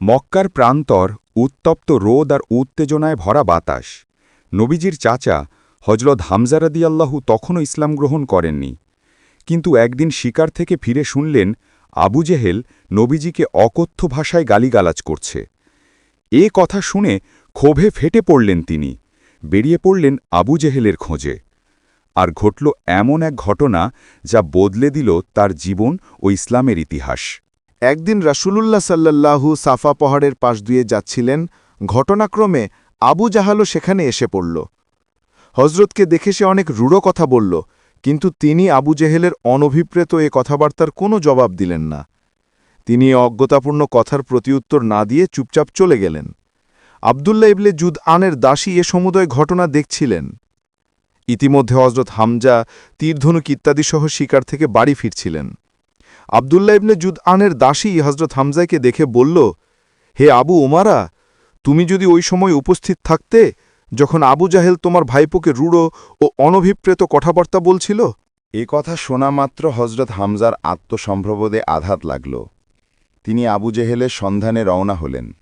মক্কার প্রান্তর উত্তপ্ত রোদ আর উত্তেজনায় ভরা বাতাস। নবীজির চাচা হজরত হামজারাদিয়াল্লাহু তখনও ইসলাম গ্রহণ করেননি। কিন্তু একদিন শিকার থেকে ফিরে শুনলেন আবু জেহেল নবীজিকে অকথ্য ভাষায় গালিগালাজ করছে। এ কথা শুনে ক্ষোভে ফেটে পড়লেন তিনি। বেরিয়ে পড়লেন আবু জেহেলের খোঁজে। আর ঘটল এমন এক ঘটনা যা বদলে দিল তার জীবন ও ইসলামের ইতিহাস। একদিন রাসূলুল্লাহ সাল্লাল্লাহু সাফা পাহাড়ের পাশ দিয়ে যাচ্ছিলেন, ঘটনাক্রমে আবু জাহালও সেখানে এসে পড়ল। হজরতকে দেখে সে অনেক রূঢ় কথা বলল, কিন্তু তিনি আবু জেহেলের অনভিপ্রেত এ কথাবার্তার কোনো জবাব দিলেন না। তিনি অজ্ঞতাপূর্ণ কথার প্রতিউত্তর না দিয়ে চুপচাপ চলে গেলেন। আবদুল্লাহ ইবলে জুদ আনের দাসী এ সমুদয় ঘটনা দেখছিলেন। ইতিমধ্যে হজরত হামজা, তীরধনুক ইত্যাদিসহ শিকার থেকে বাড়ি ফিরছিলেন। আবদুল্লাহ ইবনে জুদ আনের দাসী হজরত হামজাকে দেখে বলল, হে আবু ওমারা তুমি যদি ওই সময় উপস্থিত থাকতে, যখন আবু জাহেল তোমার ভাইপোকে রূঢ় ও অনভিপ্রেত কথাবার্তা বলছিল? এ কথা শোনা মাত্র হজরত হামজার আত্মসম্ভ্রবোধে আঘাত লাগল। তিনি আবু জেহেলের সন্ধানে রওনা হলেন।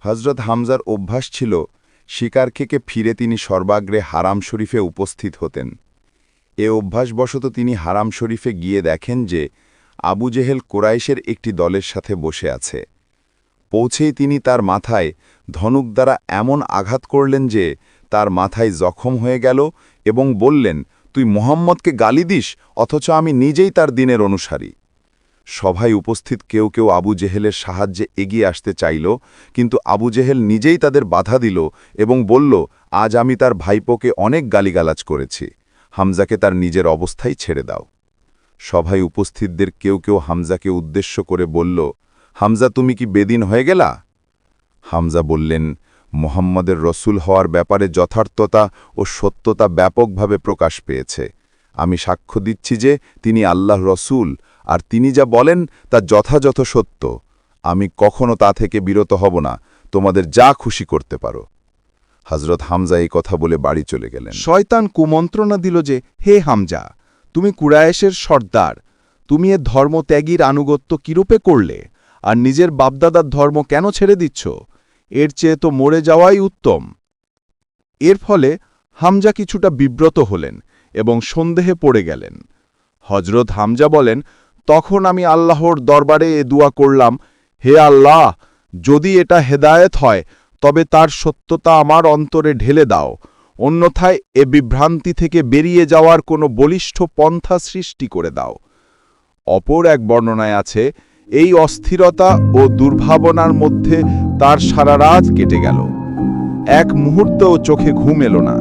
হজরত হামজার অভ্যাস ছিল শিকার থেকে ফিরে তিনি সর্বাগ্রে হারাম শরীফে উপস্থিত হতেন। এ অভ্যাসবশত তিনি হারাম শরীফে গিয়ে দেখেন যে আবু জেহেল কোরাইশের একটি দলের সাথে বসে আছে। পৌঁছেই তিনি তার মাথায় ধনুক দ্বারা এমন আঘাত করলেন যে তার মাথায় জখম হয়ে গেল এবং বললেন, তুই মোহাম্মদকে গালি দিস, অথচ আমি নিজেই তার দিনের অনুসারী। সভায় উপস্থিত কেউ কেউ আবু জেহেলের সাহায্যে এগিয়ে আসতে চাইল, কিন্তু আবু জেহেল নিজেই তাদের বাধা দিল এবং বলল, আজ আমি তার ভাইপোকে অনেক গালিগালাজ করেছি। হামজাকে তার নিজের অবস্থায় ছেড়ে দাও। সভায় উপস্থিতদের কেউ কেউ হামজাকে উদ্দেশ্য করে বলল, হামজা, তুমি কি বেদিন হয়ে গেলা? হামজা বললেন, মোহাম্মদের রসুল হওয়ার ব্যাপারে যথার্থতা ও সত্যতা ব্যাপকভাবে প্রকাশ পেয়েছে। আমি সাক্ষ্য দিচ্ছি যে তিনি আল্লাহ রসুল, আর তিনি যা বলেন তা যথাযথ সত্য। আমি কখনো তা থেকে বিরত হব না, তোমাদের যা খুশি করতে পারো। হজরত হামজা এই কথা বলে বাড়ি চলে গেলেন। শয়তান কুমন্ত্রণা দিল যে, হে হামজা তুমি কুরায়েশের সর্দার। তুমি এ ধর্মত্যাগীর আনুগত্য কিরূপে করলে? আর নিজের বাপদাদার ধর্ম কেন ছেড়ে দিচ্ছ? এর চেয়ে তো মরে যাওয়াই উত্তম। এর ফলে হামজা কিছুটা বিব্রত হলেন এবং সন্দেহে পড়ে গেলেন। হজরত হামজা বলেন, তখন আমি আল্লাহর দরবারে এ দুয়া করলাম, হে আল্লাহ, যদি এটা হেদায়েত হয়, তবে তার সত্যতা আমার অন্তরে ঢেলে দাও। অন্যথায় এ বিভ্রান্তি থেকে বেরিয়ে যাওয়ার কোনো বলিষ্ঠ পন্থা সৃষ্টি করে দাও। অপর এক বর্ণনায় আছে, এই অস্থিরতা ও দুর্ভাবনার মধ্যে তার সারা রাত কেটে গেল। এক মুহূর্তেও চোখে ঘুম এলো না।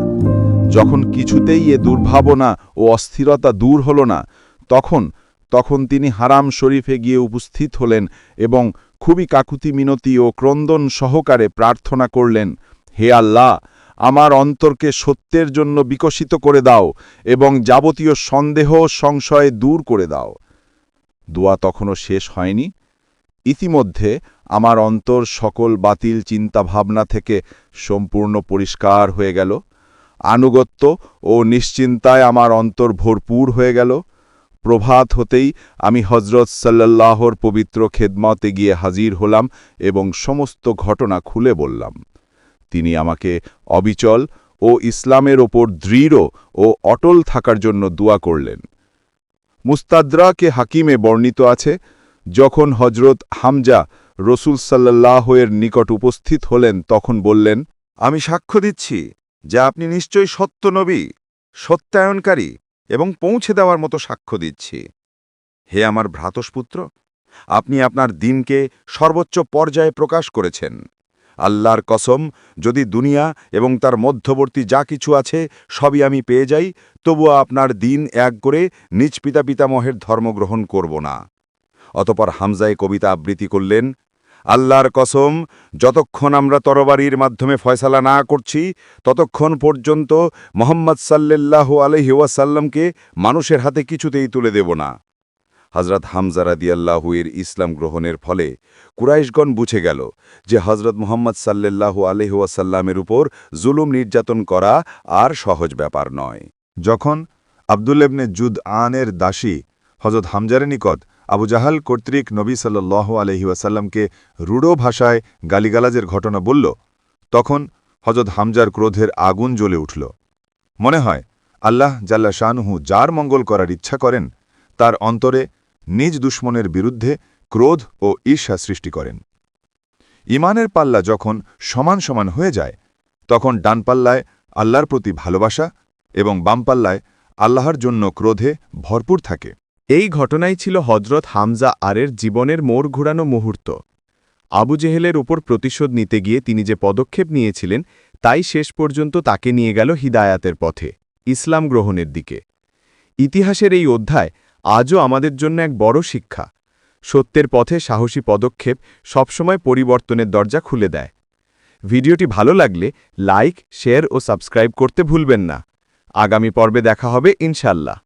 যখন কিছুতেই এ দুর্ভাবনা ও অস্থিরতা দূর হল না, তখন তখন তিনি হারাম শরীফে গিয়ে উপস্থিত হলেন এবং খুবই কাকুতি মিনতি ও ক্রন্দন সহকারে প্রার্থনা করলেন, হে আল্লাহ আমার অন্তরকে সত্যের জন্য বিকশিত করে দাও এবং যাবতীয় সন্দেহ সংশয় দূর করে দাও। দোয়া তখনও শেষ হয়নি। ইতিমধ্যে আমার অন্তর সকল বাতিল চিন্তাভাবনা থেকে সম্পূর্ণ পরিষ্কার হয়ে গেল। আনুগত্য ও নিশ্চিন্তায় আমার অন্তর ভরপুর হয়ে গেল। প্রভাত হতেই আমি হজরত সাল্লাল্লাহর পবিত্র খেদমতে গিয়ে হাজির হলাম এবং সমস্ত ঘটনা খুলে বললাম। তিনি আমাকে অবিচল ও ইসলামের ওপর দৃঢ় ও অটল থাকার জন্য দোয়া করলেন। মুস্তাদ্রাকে হাকিমে বর্ণিত আছে, যখন হজরত হামজা রসুল সাল্লাল্লাহের নিকট উপস্থিত হলেন, তখন বললেন, আমি সাক্ষ্য দিচ্ছি যে আপনি নিশ্চয়ই সত্য নবী, সত্যায়নকারী এবং পৌঁছে দেওয়ার মতো সাক্ষ্য দিচ্ছি। হে আমার ভ্রাতস্পুত্র, আপনি আপনার দিনকে সর্বোচ্চ পর্যায়ে প্রকাশ করেছেন। আল্লাহর কসম, যদি দুনিয়া এবং তার মধ্যবর্তী যা কিছু আছে সবই আমি পেয়ে যাই, তবুও আপনার দিন এক করে নিজ পিতা পিতামহের ধর্ম গ্রহণ করব না। অতপর হামজায় কবিতা আবৃত্তি করলেন, আল্লাহর কসম, যতক্ষণ আমরা তরবারির মাধ্যমে ফয়সালা না করছি, ততক্ষণ পর্যন্ত মোহাম্মদ সাল্লাহ আলহিউসাল্লামকে মানুষের হাতে কিছুতেই তুলে দেব না। হজরত হামজা রাদিয়াল্লাহু এর ইসলাম গ্রহণের ফলে কুরাইশগণ বুঝে গেল যে হজরত মোহাম্মদ সাল্লাল্লাহু আলহিউসাল্লামের উপর জুলুম নির্যাতন করা আর সহজ ব্যাপার নয়। যখন আবদুল্লেবনে জুদ আনের দাসী হজরত হামজারের নিকট আবু জাহাল কর্তৃক নবী সাল্লাহ আলহি ওয়াসাল্লামকে রূঢ় ভাষায় গালিগালাজের ঘটনা বলল, তখন হজরত হামজার ক্রোধের আগুন জ্বলে উঠল। মনে হয়, আল্লাহ জাল্লা শাহনুহু যার মঙ্গল করার ইচ্ছা করেন, তার অন্তরে নিজ দুশ্মনের বিরুদ্ধে ক্রোধ ও ঈর্ষা সৃষ্টি করেন। ইমানের পাল্লা যখন সমান সমান হয়ে যায়, তখন ডান পাল্লায় আল্লাহর প্রতি ভালোবাসা এবং বাম পাল্লায় আল্লাহর জন্য ক্রোধে ভরপুর থাকে। এই ঘটনাই ছিল হজরত হামজা আরের জীবনের মোড় ঘুরানো মুহূর্ত। আবু জেহেলের ওপর প্রতিশোধ নিতে গিয়ে তিনি যে পদক্ষেপ নিয়েছিলেন, তাই শেষ পর্যন্ত তাকে নিয়ে গেল হিদায়াতের পথে, ইসলাম গ্রহণের দিকে। ইতিহাসের এই অধ্যায় আজও আমাদের জন্য এক বড় শিক্ষা। সত্যের পথে সাহসী পদক্ষেপ সবসময় পরিবর্তনের দরজা খুলে দেয়। ভিডিওটি ভালো লাগলে লাইক, শেয়ার ও সাবস্ক্রাইব করতে ভুলবেন না। আগামী পর্বে দেখা হবে ইনশাল্লাহ